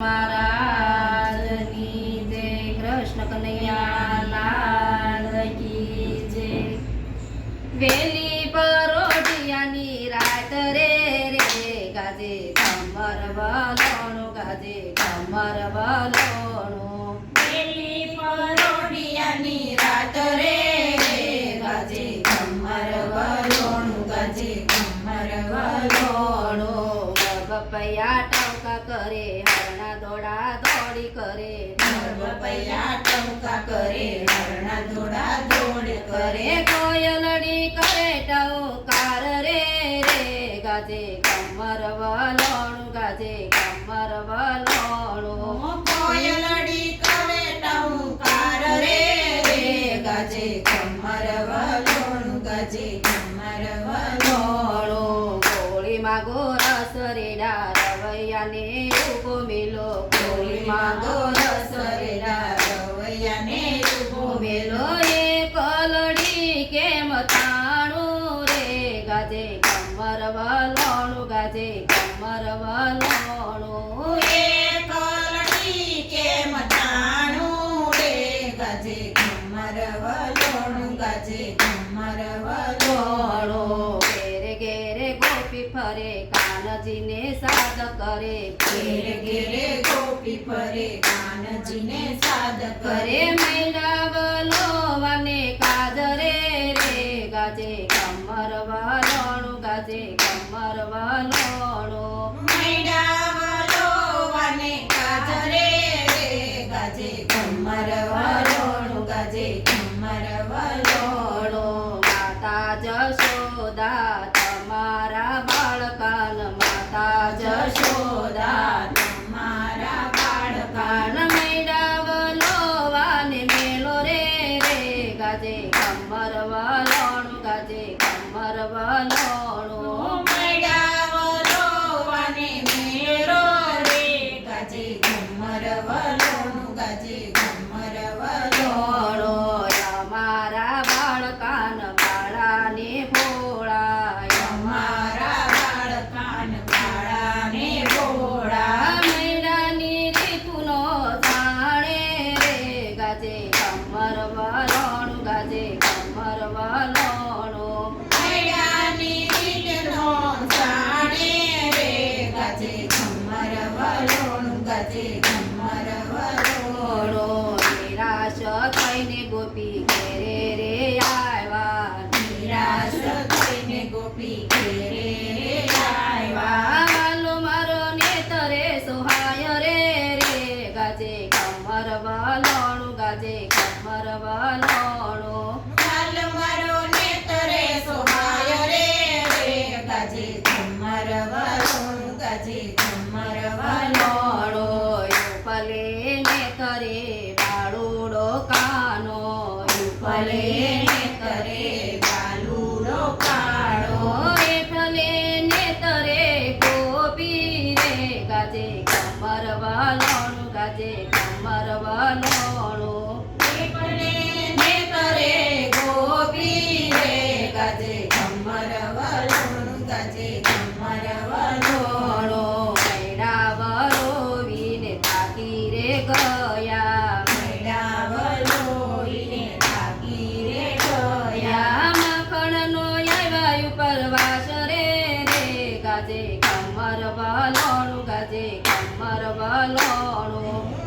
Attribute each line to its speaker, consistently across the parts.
Speaker 1: મહારાજની જય કૃષ્ણ કનૈયા લાલ કી જય વેલી પરોઢિયાની રાત રે રે ગાજે કમર વલોણું, ગાજે કમર વલોણું.
Speaker 2: પેલી પરોઢિયાની રાત રે
Speaker 1: વલોણું, ગાજે કમર વલોણું. ગોરસ રેડા રવૈયાને ઊભો મિલો. ગોળીમાં ગોરસ રેડા
Speaker 2: રવૈયાને ઊભો
Speaker 1: મેલો. એ કલડી કેમ તાણું રે? ગાજે કમર વલોણું ગાજે કમર વલોણું.
Speaker 2: એ કલડી કેમ ટાણું રે? ગાજે કમર વલોણું ગાજે કમર વલોણું.
Speaker 1: ગોપી ફરે કાનજીને સાદ કરે.
Speaker 2: ઘેરે ઘેરે ગોપી ફરે કાનજીને સાદ
Speaker 1: કરે. મૈડા વલોવાને કાજરે રે ગાજે કમર વલોણું ગાજે કમર વલોણું.
Speaker 2: મૈડા વલોવાને કાજરે રે ગાજે કમર વલોણું ગાજે કમર વલોણું.
Speaker 1: માતા જશોદા ગાજે કમર લોણું ગાજે કમર વલોણું
Speaker 2: કમર વલોણું ગાજે કમર વલોણું કાલ મારો નેતરે, સોહાય રે રે. ગાજે કમર વલોણું ગાજે કમર
Speaker 1: કમર વલોણું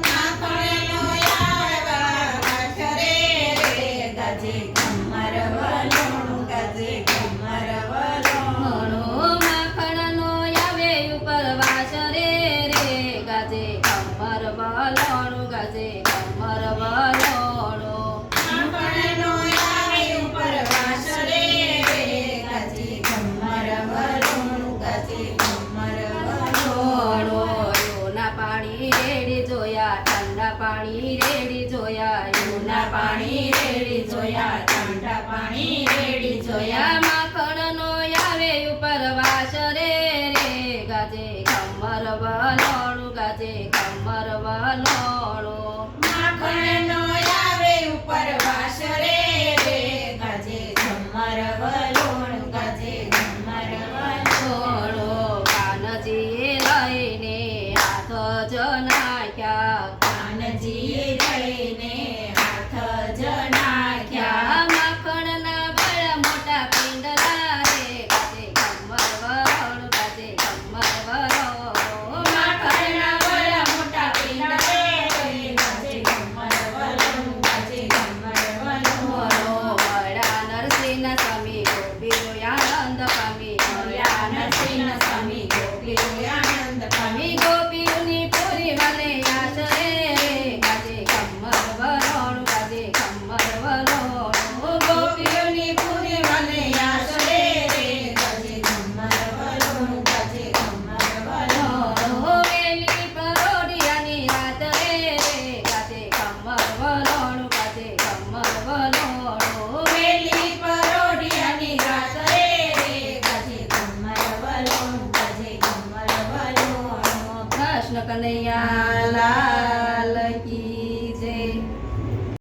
Speaker 1: પાણી રેડી જોયા ઠંડા પાણી રેડી જોયા, માખણનો આવે ઉપર વાસ રે રે. ગાજે કમર વલોણું, ગાજે કમર વલોણું.